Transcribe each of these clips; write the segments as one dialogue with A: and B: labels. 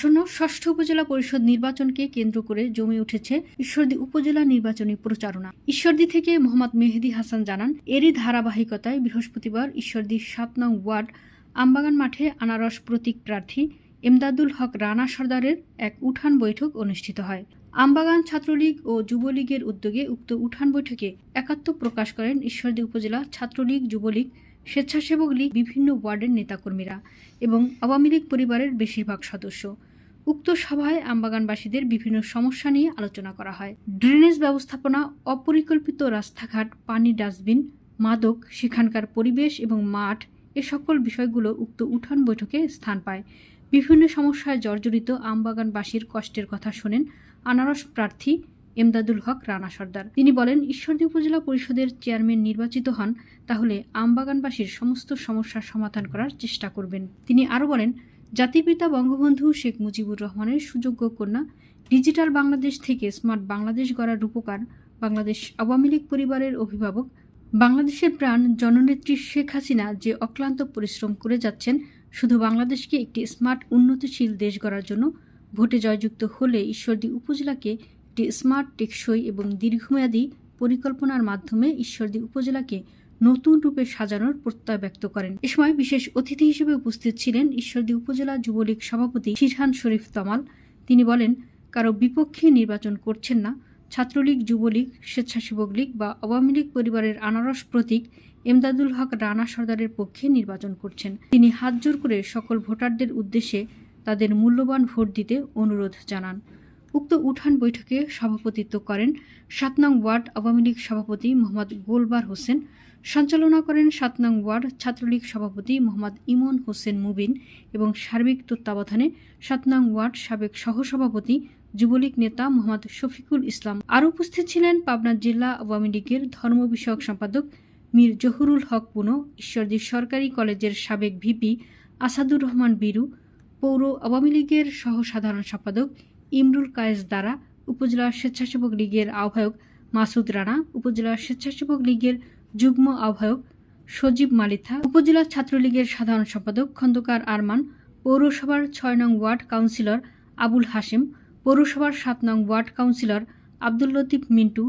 A: আসন্ন ষষ্ঠ উপজেলা পরিষদ নির্বাচনকে কেন্দ্র করে জমে উঠেছে ঈশ্বরদী উপজেলা নির্বাচনী প্রচারণা। ঈশ্বরদী থেকে মোহাম্মদ মেহেদি হাসান জানান, এরই ধারাবাহিকতায় বৃহস্পতিবার ঈশ্বরদী সাত নং ওয়ার্ড, আমবাগান মাঠে আনারস প্রতীক প্রার্থী এমদাদুল হক রানা সর্দারের এক উঠান বৈঠক অনুষ্ঠিত হয়। আমবাগান ছাত্রলীগ ও যুবলীগের উদ্যোগে উক্ত উঠান বৈঠকে একাত্ম প্রকাশ করেন ঈশ্বরদী উপজেলা ছাত্রলীগ, যুবলীগ, স্বেচ্ছাসেবক লীগ, বিভিন্ন ওয়ার্ডের নেতাকর্মীরা এবং আওয়ামী লীগ পরিবারের বেশিরভাগ সদস্য। উক্ত সভায় আমবাগানবাসীদের বিভিন্ন সমস্যা নিয়ে আলোচনা করা হয়। ড্রেনেজ ব্যবস্থাপনা, অপরিকল্পিত রাস্তাঘাট, পানি ডাস্টবিন, মাদক, সেখানকার পরিবেশ এবং মাঠ এ সকল বিষয়গুলো উক্ত উঠান বৈঠকে স্থান পায়। বিভিন্ন সমস্যায় জর্জরিত আমবাগানবাসীর কষ্টের কথা শোনেন আনারস প্রার্থী এমদাদুল হক রানা সর্দার। তিনি বলেন, ঈশ্বরদী উপজেলা পরিষদের চেয়ারম্যান নির্বাচিত হন, তাহলে আমবাগানবাসীর সমস্ত সমস্যার সমাধান করার চেষ্টা করবেন। তিনি আরও বলেন, জাতিপিতা বঙ্গবন্ধু শেখ মুজিবুর রহমানের সুযোগ্য কন্যা, ডিজিটাল বাংলাদেশ থেকে স্মার্ট বাংলাদেশ গড়ার রূপকার, বাংলাদেশ আওয়ামী লীগ পরিবারের অভিভাবক, বাংলাদেশের প্রাণ জননেত্রী শেখ হাসিনা যে অক্লান্ত পরিশ্রম করে যাচ্ছেন, শুধু বাংলাদেশকে একটি স্মার্ট, উন্নতিশীল দেশ গড়ার জন্য ভোটে জয়যুক্ত হলে ঈশ্বরদী উপজেলাকে একটি স্মার্ট, টেকসই এবং দীর্ঘমেয়াদী পরিকল্পনার মাধ্যমে ঈশ্বরদী উপজেলাকে নতুন রূপে সাজানোর প্রত্যয় ব্যক্ত করেন। এ সময় বিশেষ অতিথি হিসেবে উপস্থিত ছিলেন ঈশ্বরদী উপজেলা যুবলীগ সভাপতি শিরহান শরীফ তমাল। তিনি বলেন, কারও বিপক্ষে নির্বাচন করছেন না। ছাত্রলীগ, যুবলীগ, স্বেচ্ছাসেবক লীগ বা আওয়ামী লীগ পরিবারের আনারস প্রতীক এমদাদুল হক রানা সর্দারের পক্ষে নির্বাচন করছেন। তিনি হাত জোর করে সকল ভোটারদের উদ্দেশ্যে তাদের মূল্যবান ভোট দিতে অনুরোধ জানান। উক্ত উঠান বৈঠকে সভাপতিত্ব করেন সাত নং ওয়ার্ড আওয়ামী লীগ সভাপতি মোহাম্মদ গোলবার হোসেন, সঞ্চালনা করেন সাত নং ওয়ার্ড ছাত্রলীগ সভাপতি মোহাম্মদ ইমন হোসেন মুবিন এবং সার্বিক তত্ত্বাবধানে সাত নং ওয়ার্ড সাবেক সহসভাপতি যুবলীগ নেতা মোহাম্মদ শফিকুল ইসলাম। আরও উপস্থিত ছিলেন পাবনা জেলা আওয়ামী লীগের ধর্ম বিষয়ক সম্পাদক মীর জহুরুল হক পুনো, ঈশ্বরদী সরকারি কলেজের সাবেক ভিপি আসাদুর রহমান বীরু, পৌর আওয়ামী লীগের সহ সাধারণ সম্পাদক ইমরুল কায়েস দ্বারা উপজেলা স্বেচ্ছাসেবক লীগের আহ্বায়ক মাসুদ রানা, উপজেলা স্বেচ্ছাসেবক লীগের যুগ্ম আহ্বায়ক সজীব মালিথা, উপজেলা ছাত্রলীগের সাধারণ সম্পাদক খন্দকার আরমান, পৌরসভার ছয় নং ওয়ার্ড কাউন্সিলর আবুল হাশেম, পৌরসভার সাত নং ওয়ার্ড কাউন্সিলর আব্দুল লতিফ মিন্টু,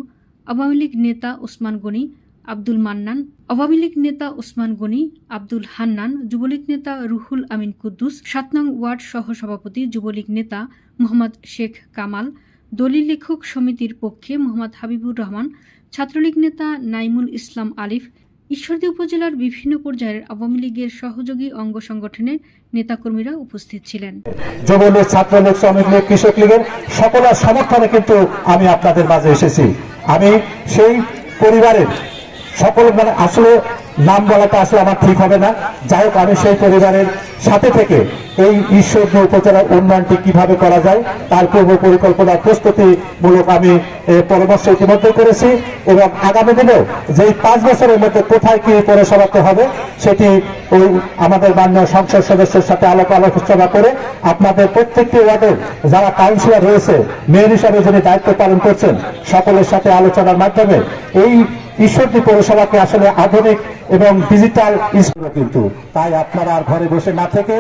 A: আওয়ামী লীগ নেতা ওসমান গনি আব্দুল মান্নান, আওয়ামী লীগ নেতা ওসমান গনি, আব্দুল হান্নান, যুবলীগ নেতা রুহুল আমিন কুদ্দুস, সাত নং ওয়ার্ড সহ সভাপতি যুবলীগ নেতা মোহাম্মদ শেখ কামাল, দলিল লেখক সমিতির পক্ষে মোহাম্মদ হাবিবুর রহমান, ছাত্রলীগ নেতা নাইমুল ইসলাম আলিফ, ঈশ্বরদী উপজেলার বিভিন্ন পর্যায়ের আওয়ামী লীগের সহযোগী অঙ্গ সংগঠনের নেতাকর্মীরা উপস্থিত ছিলেন।
B: যুবলীগ, ছাত্রলীগ, শ্রমিক লীগ, কৃষক লীগের সমর্থনে কিন্তু আমি আপনাদের মাঝে এসেছি। আমি সেই পরিবারের সকল মানে আসলে নাম বলাটা আসলে আমার ঠিক হবে না। যাই হোক, আমি সেই পরিবারের সাথে থেকে এই ঈশ্বরদী উপজেলার উন্নয়নটি কীভাবে করা যায়, তার পূর্ব পরিকল্পনা প্রস্তুতিমূলক আমি পরামর্শ ইতিমধ্যে করেছি এবং আগামী দিনেও যে পাঁচ বছরের মধ্যে কোথায় কি পৌরসভাতে হবে, সেটি ওই আমাদের মাননীয় সংসদ সদস্যের সাথে আলোক আলোচনা করে আপনাদের প্রত্যেকটি ওয়ার্ডের যারা কাউন্সিলর রয়েছে, মেয়র হিসাবে যিনি দায়িত্ব পালন করছেন, সকলের সাথে আলোচনার মাধ্যমে এই ঈশ্বরদী পৌরসভাকে আসলে আধুনিক এবং ডিজিটাল কিন্তু। তাই আপনারা আর ঘরে বসে না থেকে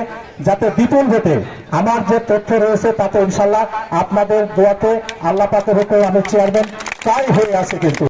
B: যাতে বিপুল ভেতে আমার যে তথ্য রয়েছে তাতে ইনশাল্লাহ আপনাদের দোয়াতে, আল্লাহ হতে আমি চেয়ারম্যান তাই হয়ে আছে কিন্তু।